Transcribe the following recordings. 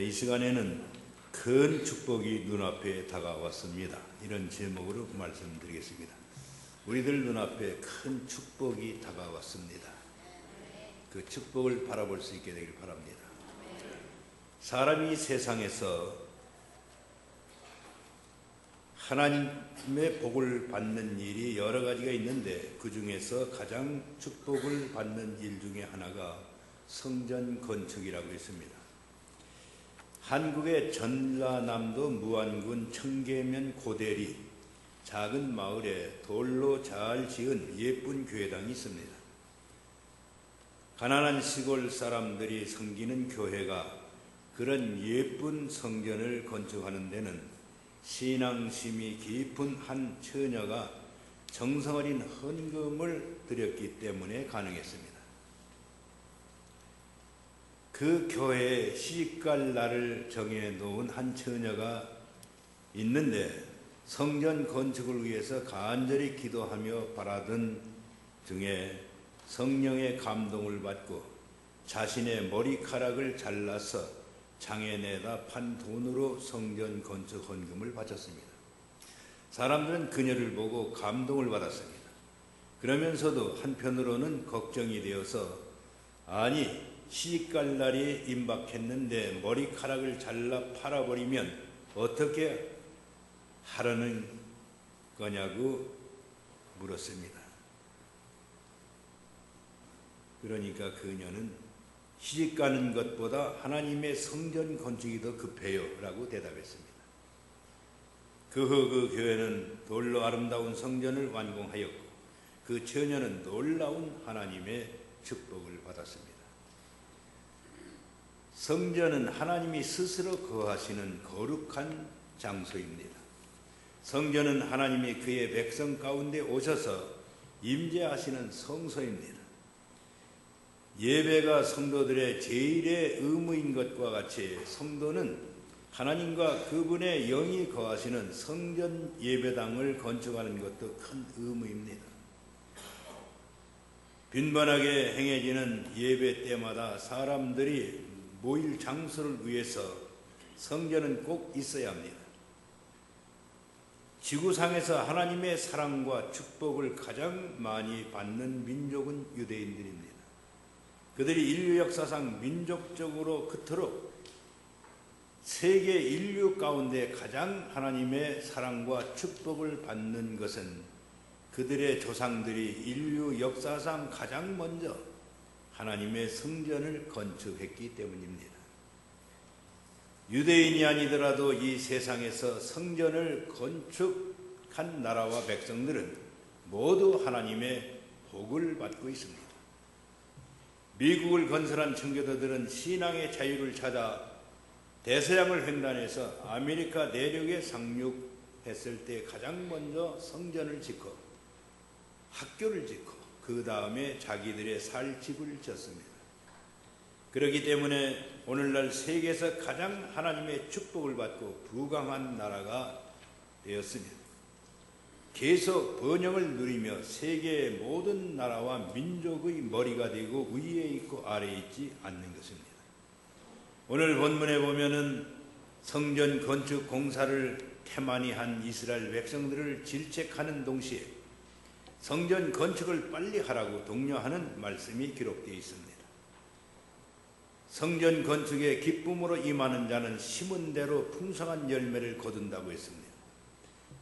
이 시간에는 큰 축복이 눈앞에 다가왔습니다. 이런 제목으로 말씀드리겠습니다. 우리들 눈앞에 큰 축복이 다가왔습니다. 그 축복을 바라볼 수 있게 되길 바랍니다. 사람이 세상에서 하나님의 복을 받는 일이 여러 가지가 있는데 그 중에서 가장 축복을 받는 일 중에 하나가 성전 건축이라고 있습니다. 한국의 전라남도 무안군 청계면 고대리 작은 마을에 돌로 잘 지은 예쁜 교회당이 있습니다. 가난한 시골 사람들이 섬기는 교회가 그런 예쁜 성전을 건축하는 데는 신앙심이 깊은 한 처녀가 정성어린 헌금을 드렸기 때문에 가능했습니다. 그 교회에 시집갈 날을 정해 놓은 한 처녀가 있는데 성전 건축을 위해서 간절히 기도하며 바라던 중에 성령의 감동을 받고 자신의 머리카락을 잘라서 장에 내다 판 돈으로 성전 건축 헌금을 바쳤습니다. 사람들은 그녀를 보고 감동을 받았습니다. 그러면서도 한편으로는 걱정이 되어서 아니 시집갈 날이 임박했는데 머리카락을 잘라 팔아버리면 어떻게 하라는 거냐고 물었습니다. 그러니까 그녀는 시집 가는 것보다 하나님의 성전 건축이 더 급해요. 라고 대답했습니다. 그 후 그 교회는 돌로 아름다운 성전을 완공하였고 그 처녀는 놀라운 하나님의 축복을 받았습니다. 성전은 하나님이 스스로 거하시는 거룩한 장소입니다. 성전은 하나님이 그의 백성 가운데 오셔서 임재하시는 성소입니다. 예배가 성도들의 제일의 의무인 것과 같이 성도는 하나님과 그분의 영이 거하시는 성전 예배당을 건축하는 것도 큰 의무입니다. 빈번하게 행해지는 예배 때마다 사람들이 모일 장소를 위해서 성전은 꼭 있어야 합니다. 지구상에서 하나님의 사랑과 축복을 가장 많이 받는 민족은 유대인들입니다. 그들이 인류 역사상 민족적으로 그토록 세계 인류 가운데 가장 하나님의 사랑과 축복을 받는 것은 그들의 조상들이 인류 역사상 가장 먼저 하나님의 성전을 건축했기 때문입니다. 유대인이 아니더라도 이 세상에서 성전을 건축한 나라와 백성들은 모두 하나님의 복을 받고 있습니다. 미국을 건설한 청교도들은 신앙의 자유를 찾아 대서양을 횡단해서 아메리카 내륙에 상륙했을 때 가장 먼저 성전을 짓고 학교를 짓고 그 다음에 자기들의 살 집을 졌습니다. 그렇기 때문에 오늘날 세계에서 가장 하나님의 축복을 받고 부강한 나라가 되었습니다. 계속 번영을 누리며 세계의 모든 나라와 민족의 머리가 되고 위에 있고 아래에 있지 않는 것입니다. 오늘 본문에 보면은 성전 건축 공사를 태만히 한 이스라엘 백성들을 질책하는 동시에 성전 건축을 빨리 하라고 독려하는 말씀이 기록되어 있습니다. 성전 건축에 기쁨으로 임하는 자는 심은 대로 풍성한 열매를 거둔다고 했습니다.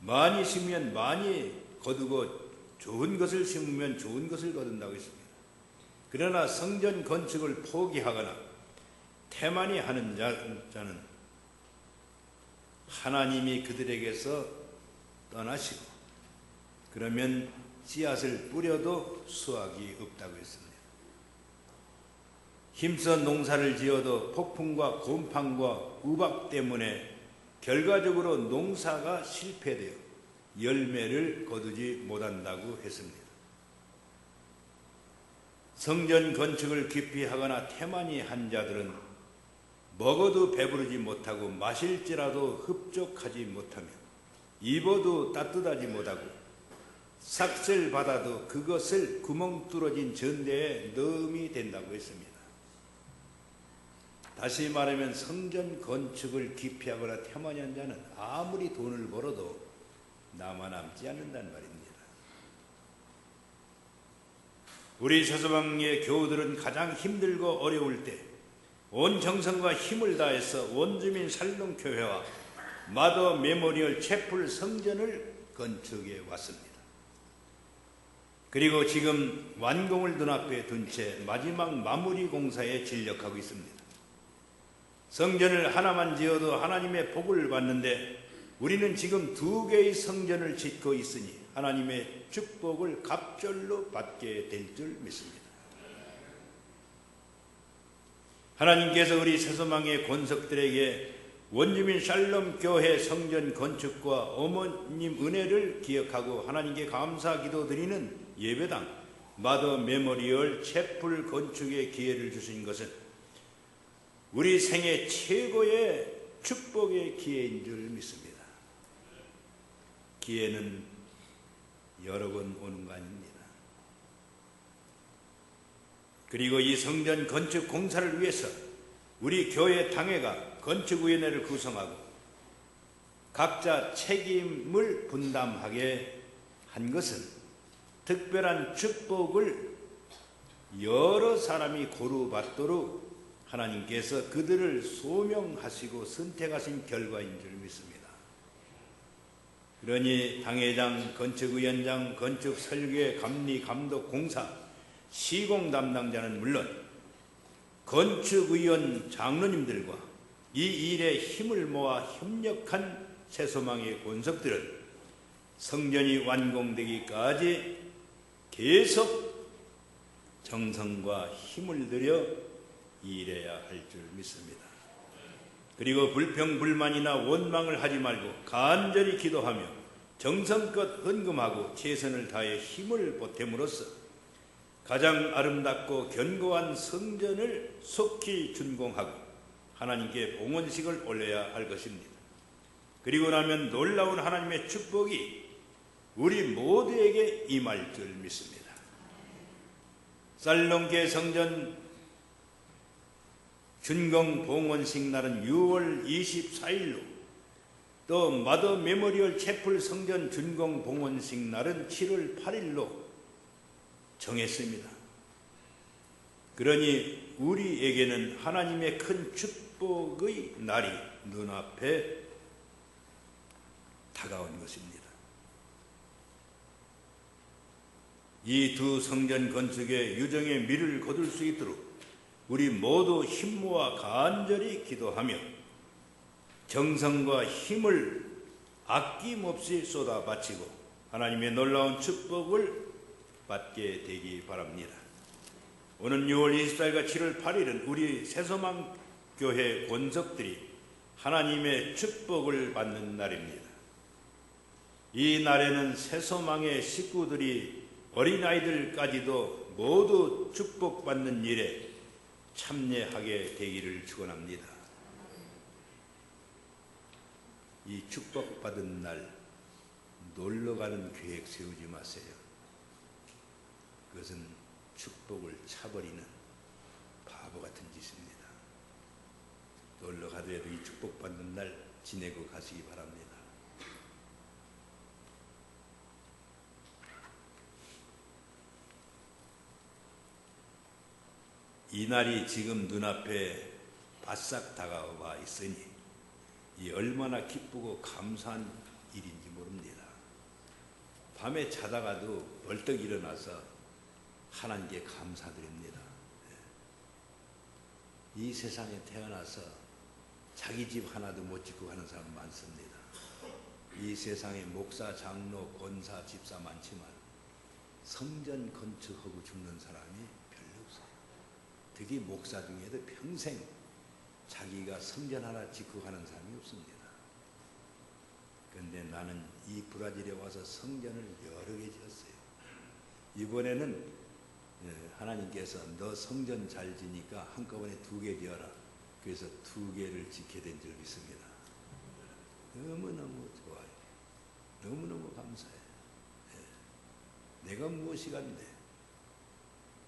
많이 심으면 많이 거두고 좋은 것을 심으면 좋은 것을 거둔다고 했습니다. 그러나 성전 건축을 포기하거나 태만히 하는 자는 하나님이 그들에게서 떠나시고 그러면 씨앗을 뿌려도 수확이 없다고 했습니다. 힘써 농사를 지어도 폭풍과 곰팡과 우박 때문에 결과적으로 농사가 실패되어 열매를 거두지 못한다고 했습니다. 성전 건축을 깊이 하거나 태만히 한 자들은 먹어도 배부르지 못하고 마실지라도 흡족하지 못하며 입어도 따뜻하지 못하고 삭슬 받아도 그것을 구멍 뚫어진 전대에 넣음이 된다고 했습니다. 다시 말하면 성전 건축을 기피하거나 태만한 자는 아무리 돈을 벌어도 남아 남지 않는다는 말입니다. 우리 서서방의 교우들은 가장 힘들고 어려울 때 온 정성과 힘을 다해서 원주민 살롱교회와 마더 메모리얼 채플 성전을 건축해 왔습니다. 그리고 지금 완공을 눈앞에 둔 채 마지막 마무리 공사에 진력하고 있습니다. 성전을 하나만 지어도 하나님의 복을 받는데 우리는 지금 두 개의 성전을 짓고 있으니 하나님의 축복을 갑절로 받게 될 줄 믿습니다. 하나님께서 우리 세소망의 권석들에게 원주민 샬롬 교회 성전 건축과 어머님 은혜를 기억하고 하나님께 감사 기도 드리는 예배당 마더 메모리얼 채플 건축의 기회를 주신 것은 우리 생애 최고의 축복의 기회인 줄 믿습니다. 기회는 여러 번 오는 거 아닙니다. 그리고 이 성전 건축 공사를 위해서 우리 교회 당회가 건축위원회를 구성하고 각자 책임을 분담하게 한 것은 특별한 축복을 여러 사람이 고루받도록 하나님께서 그들을 소명하시고 선택하신 결과인 줄 믿습니다. 그러니 당회장, 건축위원장, 건축 설계, 감리, 감독, 공사, 시공 담당자는 물론 건축위원 장로님들과 이 일에 힘을 모아 협력한 새소망의 권석들은 성전이 완공되기까지 계속 정성과 힘을 들여 일해야 할 줄 믿습니다. 그리고 불평, 불만이나 원망을 하지 말고 간절히 기도하며 정성껏 헌금하고 최선을 다해 힘을 보탬으로써 가장 아름답고 견고한 성전을 속히 준공하고 하나님께 봉헌식을 올려야 할 것입니다. 그리고 나면 놀라운 하나님의 축복이 우리 모두에게 임할 줄 믿습니다. 살롱계 성전 준공 봉헌식 날은 6월 24일로 또 마더 메모리얼 채플 성전 준공 봉헌식 날은 7월 8일로 정했습니다. 그러니 우리에게는 하나님의 큰 축복의 날이 눈앞에 다가온 것입니다. 이 두 성전 건축의 유정의 미를 거둘 수 있도록 우리 모두 힘 모아 간절히 기도하며 정성과 힘을 아낌없이 쏟아 바치고 하나님의 놀라운 축복을 받게 되기 바랍니다. 오는 6월 24일과 7월 8일은 우리 새소망 교회 권석들이 하나님의 축복을 받는 날입니다. 이 날에는 새소망의 식구들이 어린아이들까지도 모두 축복받는 일에 참여하게 되기를 축원합니다. 이 축복받은 날 놀러 가는 계획 세우지 마세요. 그것은 축복을 차버리는 바보 같은 짓입니다. 놀러 가더라도 이 축복받는 날 지내고 가시기 바랍니다. 이 날이 지금 눈앞에 바싹 다가와 있으니 이 얼마나 기쁘고 감사한 일인지 모릅니다. 밤에 자다가도 벌떡 일어나서 하나님께 감사드립니다. 이 세상에 태어나서 자기 집 하나도 못 짓고 가는 사람 많습니다. 이 세상에 목사, 장로, 권사, 집사 많지만 성전 건축하고 죽는 사람이. 특히 목사 중에도 평생 자기가 성전 하나 짓고 가는 사람이 없습니다. 그런데 나는 이 브라질에 와서 성전을 여러 개 지었어요. 이번에는 예, 하나님께서 너 성전 잘 지니까 한꺼번에 두 개 지어라. 그래서 두 개를 짓게 된 줄 믿습니다. 너무너무 좋아요. 너무너무 감사해. 예. 내가 무엇이 간데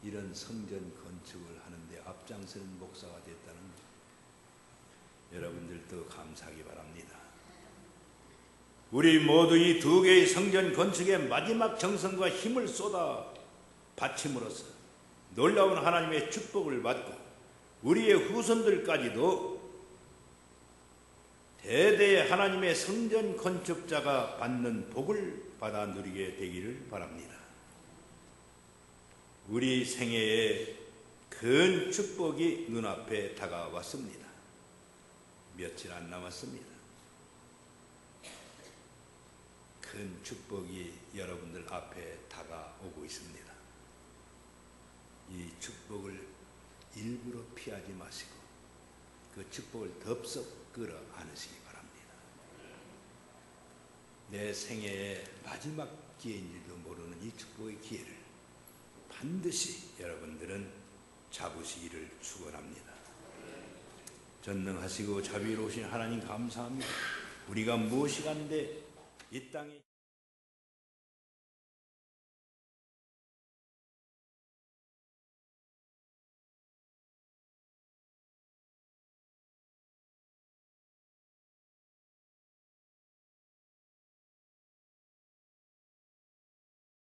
이런 성전 건축을 하는데 앞장서는 목사가 됐다는 여러분들도 감사하기 바랍니다. 우리 모두 이 두 개의 성전 건축에 마지막 정성과 힘을 쏟아 바침으로써 놀라운 하나님의 축복을 받고 우리의 후손들까지도 대대의 하나님의 성전 건축자가 받는 복을 받아 누리게 되기를 바랍니다. 우리 생애에 큰 축복이 눈앞에 다가왔습니다. 며칠 안 남았습니다. 큰 축복이 여러분들 앞에 다가오고 있습니다. 이 축복을 일부러 피하지 마시고 그 축복을 덥석 끌어 안으시기 바랍니다. 내 생애의 마지막 기회인지도 모르는 이 축복의 기회를 반드시 여러분들은 잡으시기를 축원합니다. 전능하시고 자비로우신 하나님 감사합니다. 우리가 무엇이 간데 이 땅에